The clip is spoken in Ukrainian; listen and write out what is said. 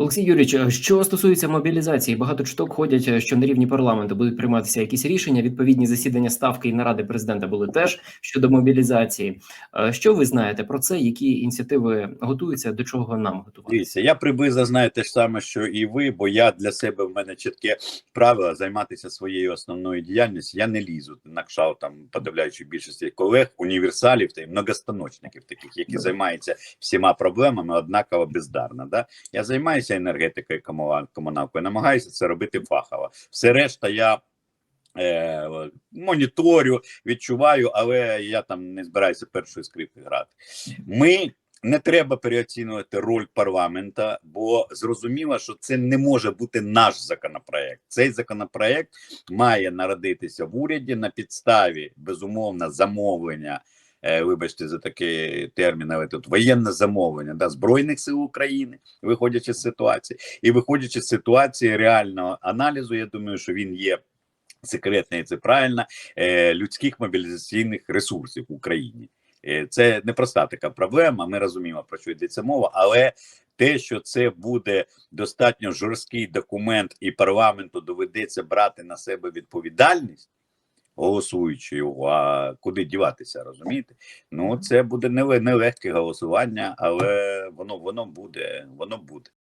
Олексій Юрійович, що стосується мобілізації, багато чуток ходять, що на рівні парламенту будуть прийматися якісь рішення. Відповідні засідання ставки і наради президента були теж щодо мобілізації. Е, Що ви знаєте про це? Які ініціативи готуються? До чого нам готувати? Дивіться, я приблизно знаю те ж саме, що і ви, бо я для себе в мене чітке правило займатися своєю основною діяльністю. Я не лізу на кшал, там подавляючи більшості колег, універсалів та й многостаночників, таких, які Добре. займаються всіма проблемами однаково бездарно. Да? Я займаюся енергетикою, комуна- комуналкою, намагаюся це робити фахово. Все решта я. Е, моніторю, відчуваю, але я там не збираюся першої скрипки грати. Ми не треба переоцінювати роль парламента, бо зрозуміло, що це не може бути наш законопроект. Цей законопроект має народитися в уряді на підставі безумовно замовлення. Е, Вибачте за такий термін, але тут воєнне замовлення да, Збройних сил України, виходячи з ситуації, і виходячи з ситуації реального аналізу, я думаю, що він є секретний, і це правильно, е, людських мобілізаційних ресурсів в Україні. Е, Це непроста така проблема. Ми розуміємо про що йдеться мова, але те, що це буде достатньо жорсткий документ, і парламенту доведеться брати на себе відповідальність, голосуючи його, а куди діватися, розумієте? Ну це буде неле- нелегке голосування, але воно воно буде, воно буде.